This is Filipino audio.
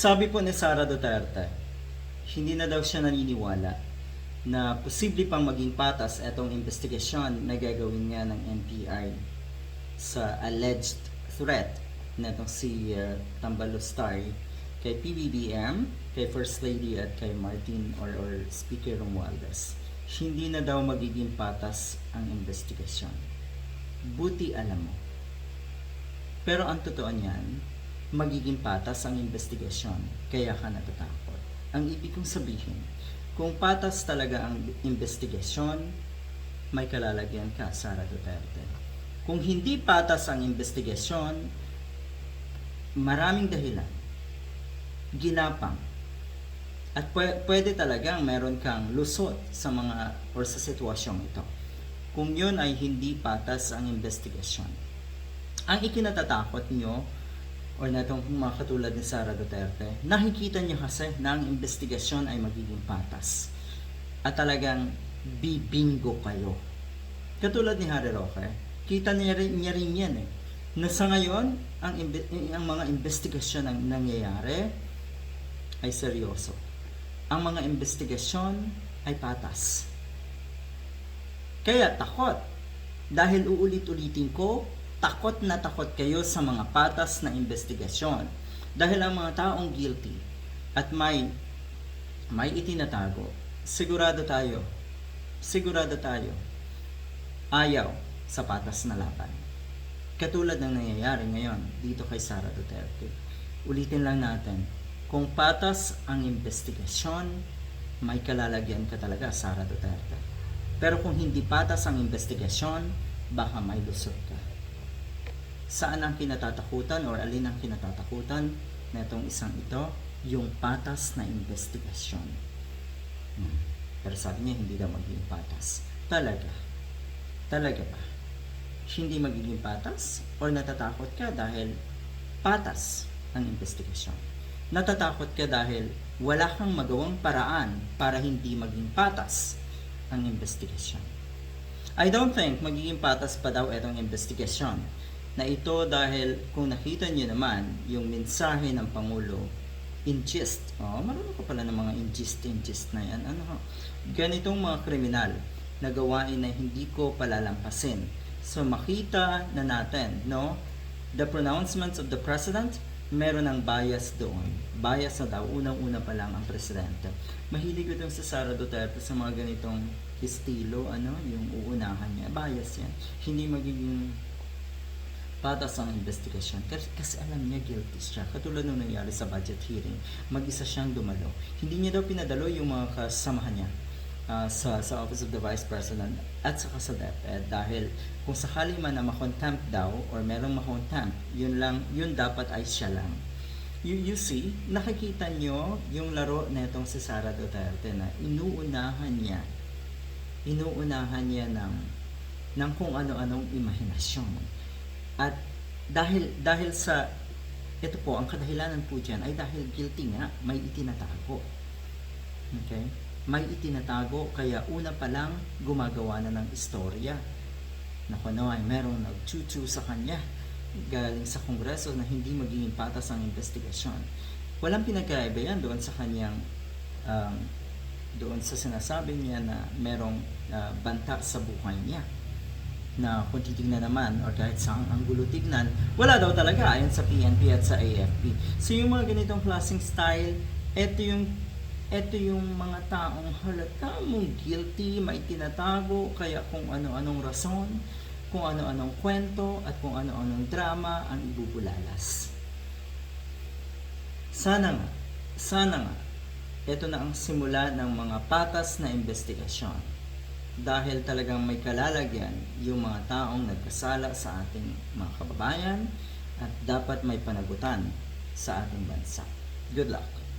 Sabi po ni Sara Duterte, hindi na daw siya naniniwala na posible pang maging patas itong investigasyon na gagawin niya ng NPI sa alleged threat na itong si uh, Tambalostay kay PBBM, kay First Lady at kay Martin or, or Speaker Romualdez. Hindi na daw magiging patas ang investigasyon. Buti alam mo. Pero ang totoo niyan, magiging patas ang investigasyon, kaya ka natatakot. Ang ibig kong sabihin, kung patas talaga ang investigasyon, may kalalagyan ka, Sara Duterte. Kung hindi patas ang investigasyon, maraming dahilan, ginapang, at pwe- pwede talagang meron kang lusot sa mga or sa sitwasyong ito. Kung yun ay hindi patas ang investigasyon. Ang ikinatatakot nyo or na itong mga katulad ni Sara Duterte, nakikita niya kasi na ang investigasyon ay magiging patas. At talagang bibingo kayo. Katulad ni Harry Roque, kita niya rin, niya rin yan eh. Na sa ngayon, ang, ang mga investigasyon ang nangyayari ay seryoso. Ang mga investigasyon ay patas. Kaya takot. Dahil uulit-ulitin ko, takot na takot kayo sa mga patas na investigasyon. Dahil ang mga taong guilty at may may itinatago, sigurado tayo, sigurado tayo, ayaw sa patas na laban. Katulad ng nangyayari ngayon dito kay Sara Duterte. Ulitin lang natin, kung patas ang investigasyon, may kalalagyan ka talaga, Sara Duterte. Pero kung hindi patas ang investigasyon, baka may lusot ka. Saan ang kinatatakutan or alin ang kinatatakutan na itong isang ito? Yung patas na investigasyon. Hmm. Pero sabi niya, hindi daw magiging patas. Talaga. Talaga ba? Hindi magiging patas? Or natatakot ka dahil patas ang investigasyon? Natatakot ka dahil wala kang magawang paraan para hindi maging patas ang investigasyon. I don't think magiging patas pa daw itong investigasyon na ito dahil kung nakita niyo naman yung mensahe ng Pangulo in gist. Oh, marunong ka pala ng mga in gist, in gist na yan. Ano, ganitong mga kriminal na gawain na hindi ko palalampasin. So makita na natin, no? The pronouncements of the president, meron ng bias doon. Bias na daw, unang-una pa lang ang presidente. Mahilig ko itong sa Sara Duterte sa mga ganitong estilo, ano, yung uunahan niya. Bias yan. Hindi magiging patas ang investigasyon kasi, alam niya guilty siya. Katulad nung nangyari sa budget hearing, mag-isa siyang dumalo. Hindi niya daw pinadalo yung mga kasamahan niya ah, sa, sa Office of the Vice President at saka sa DepEd dahil kung sakali man na makontempt daw or merong makontempt, yun lang, yun dapat ay siya lang. You, you see, nakikita nyo yung laro na itong si Sara Duterte na inuunahan niya, inuunahan niya ng, ng kung ano-anong imahinasyon. At dahil dahil sa ito po ang kadahilanan po diyan ay dahil guilty nga may itinatago. Okay? May itinatago kaya una pa lang gumagawa na ng istorya. Na kung ano ay merong nagchuchu sa kanya galing sa kongreso na hindi magiging patas ang investigasyon. Walang pinagkaiba yan doon sa kanyang um, doon sa sinasabi niya na merong uh, banta sa buhay niya na kung titignan naman or kahit sa anggulo tignan, wala daw talaga ayon sa PNP at sa AFP. So yung mga ganitong klaseng style, eto yung eto yung mga taong halata mong guilty, may tinatago, kaya kung ano-anong rason, kung ano-anong kwento, at kung ano-anong drama ang ibubulalas. Sana nga, sana nga, ito na ang simula ng mga patas na investigasyon dahil talagang may kalalagyan yung mga taong nagkasala sa ating mga kababayan at dapat may panagutan sa ating bansa. Good luck!